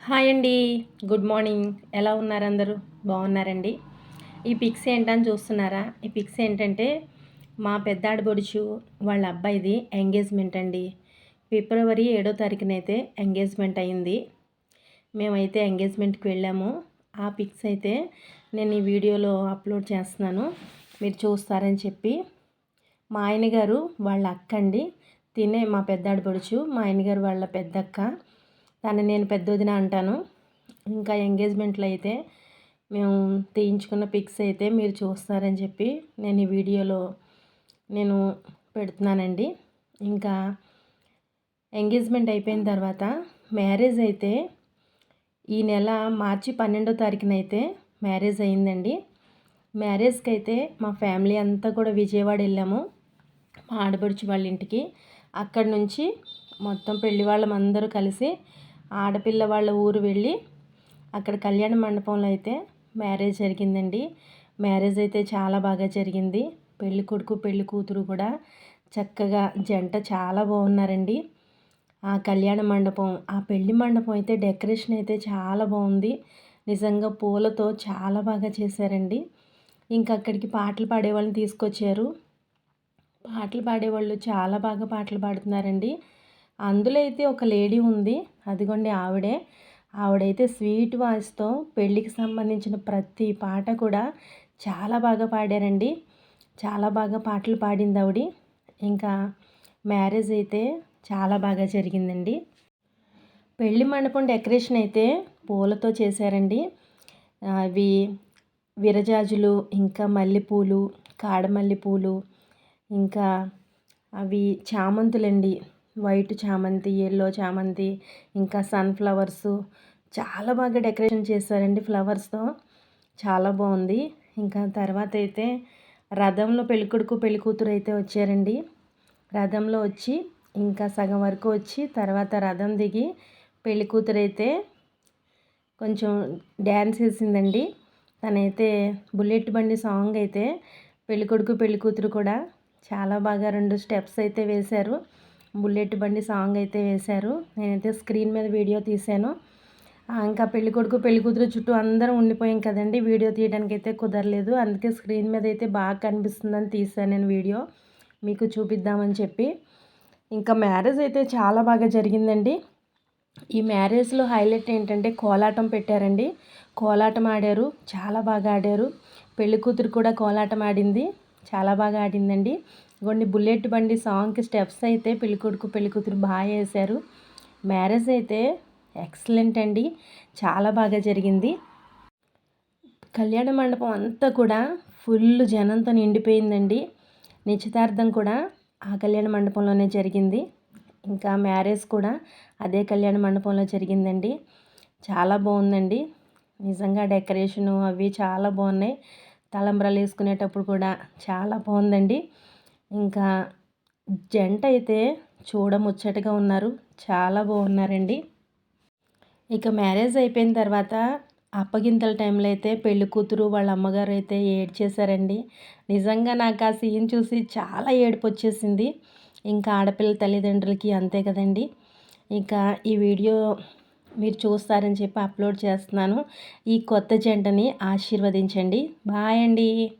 Hi అండి. Good morning. ఎలా ఉన్నారు అందరూ? బాగున్నారండి. ఈ పిక్స్ ఏంటని చూస్తున్నారా? ఈ పిక్స్ ఏంటంటే మా పెద్దాడి బొడుచు వాళ్ళ అబ్బాయిది ఎంగేజ్మెంట్ అండి. ఫిబ్రవరి ఏడో తారీఖునైతే ఎంగేజ్మెంట్ అయింది. మేమైతే ఎంగేజ్మెంట్కి వెళ్ళాము. ఆ పిక్స్ అయితే నేను ఈ వీడియోలో అప్లోడ్ చేస్తున్నాను. మీరు చూస్తారని చెప్పి. మా ఆయన గారు వాళ్ళ అక్క అండి తినే మా పెద్దాడి బొడుచు మా ఆయన గారు వాళ్ళ పెద్దక్క. దాన్ని నేను పెద్దదిన అంటాను. ఇంకా ఎంగేజ్మెంట్లో అయితే మేము తీయించుకున్న పిక్స్ అయితే మీరు చూస్తారని చెప్పి నేను ఈ వీడియోలో నేను పెడుతున్నానండి. ఇంకా ఎంగేజ్మెంట్ అయిపోయిన తర్వాత మ్యారేజ్ అయితే ఈ నెల మార్చి పన్నెండో తారీఖున అయితే మ్యారేజ్ అయిందండి. మ్యారేజ్కి అయితే మా ఫ్యామిలీ అంతా కూడా విజయవాడ వెళ్ళాము. మా ఆడపడుచు వాళ్ళ ఇంటికి. అక్కడి నుంచి మొత్తం పెళ్ళి వాళ్ళం అందరూ కలిసి ఆడపిల్ల వాళ్ళ ఊరు వెళ్ళి అక్కడ కళ్యాణ మండపంలో అయితే మ్యారేజ్ జరిగిందండి. మ్యారేజ్ అయితే చాలా బాగా జరిగింది. పెళ్ళి కొడుకు పెళ్ళి కూతురు కూడా చక్కగా జంట చాలా బాగున్నారండి. ఆ కళ్యాణ మండపం ఆ పెళ్ళి మండపం అయితే డెకరేషన్ అయితే చాలా బాగుంది. నిజంగా పూలతో చాలా బాగా చేశారండి. ఇంకా అక్కడికి పాటలు పాడేవాళ్ళని తీసుకొచ్చారు. పాటలు పాడేవాళ్ళు చాలా బాగా పాటలు పాడుతున్నారండి. అందులో అయితే ఒక లేడీ ఉంది. అదిగోండి ఆవిడే. ఆవిడైతే స్వీట్ వాయిస్తో పెళ్ళికి సంబంధించిన ప్రతి పాట కూడా చాలా బాగా పాడారండి. చాలా బాగా పాటలు పాడింది ఆవిడ ఇంకా మ్యారేజ్ అయితే చాలా బాగా జరిగిందండి. పెళ్ళి మండపం డెకరేషన్ అయితే పూలతో చేశారండి. అవి విరజాజులు ఇంకా మల్లెపూలు కాడమల్లెపూలు ఇంకా అవి చామంతులండి. వైట్ చామంతి ఎల్లో చామంతి ఇంకా సన్ఫ్లవర్స్ చాలా బాగా డెకరేషన్ చేశారండి ఫ్లవర్స్తో. చాలా బాగుంది. ఇంకా తర్వాత అయితే రథంలో పెళ్ళికొడుకు పెళ్ళికూతురు అయితే వచ్చారండి. రథంలో వచ్చి ఇంకా సగం వరకు వచ్చి తర్వాత రథం దిగి పెళ్ళికూతురు అయితే కొంచెం డ్యాన్స్ వేసిందండి తనైతే బుల్లెట్ బండి సాంగ్ అయితే పెళ్ళికొడుకు పెళ్ళికూతురు కూడా చాలా బాగా రెండు స్టెప్స్ అయితే వేశారు. బుల్లెట్ బండి సాంగ్ అయితే వేశారు. నేనైతే స్క్రీన్ మీద వీడియో తీశాను. ఇంకా పెళ్ళి కొడుకు పెళ్ళి కూతురు చుట్టూ అందరం ఉండిపోయాం కదండి. వీడియో తీయడానికి అయితే కుదరలేదు. అందుకే స్క్రీన్ మీద అయితే బాగా కనిపిస్తుందని తీశాను నేను వీడియో. మీకు చూపిద్దామని చెప్పి. ఇంకా మ్యారేజ్ అయితే చాలా బాగా జరిగిందండి. ఈ మ్యారేజ్లో హైలైట్ ఏంటంటే కోలాటం పెట్టారండి. కోలాటం ఆడారు. చాలా బాగా ఆడారు. పెళ్ళి కూతురు కూడా కోలాటం ఆడింది. చాలా బాగా ఆడిందండి. కొన్ని బుల్లెట్ బండి సాంగ్కి స్టెప్స్ అయితే పెళ్ళికొడుకు పెళ్ళికూతురు బాగా వేశారు. మ్యారేజ్ అయితే ఎక్సలెంట్ అండి. చాలా బాగా జరిగింది. కళ్యాణ మండపం అంతా కూడా ఫుల్ జనంతో నిండిపోయిందండి. నిశ్చితార్థం కూడా ఆ కళ్యాణ మండపంలోనే జరిగింది. ఇంకా మ్యారేజ్ కూడా అదే కళ్యాణ మండపంలో జరిగిందండి. చాలా బాగుందండి. నిజంగా డెకరేషను అవి చాలా బాగున్నాయి. తలంబ్రాలు వేసుకునేటప్పుడు కూడా చాలా బాగుందండి. ఇంకా జంట అయితే చూడముచ్చటగా ఉన్నారు. చాలా బాగున్నారండి. ఇక మ్యారేజ్ అయిపోయిన తర్వాత అప్పగింతల టైంలో అయితే పెళ్ళి కూతురు వాళ్ళ అమ్మగారు అయితే ఏడ్చేశారండి. నిజంగా నాకు ఆ సీన్ చూసి చాలా ఏడుపు వచ్చేసింది. ఇంకా ఆడపిల్ల తల్లిదండ్రులకి అంతే కదండి. ఇంకా ఈ వీడియో మీరు చూస్తారని చెప్పి అప్లోడ్ చేస్తున్నాను. ఈ కొత్త జంటని ఆశీర్వదించండి. బాయ్ అండి.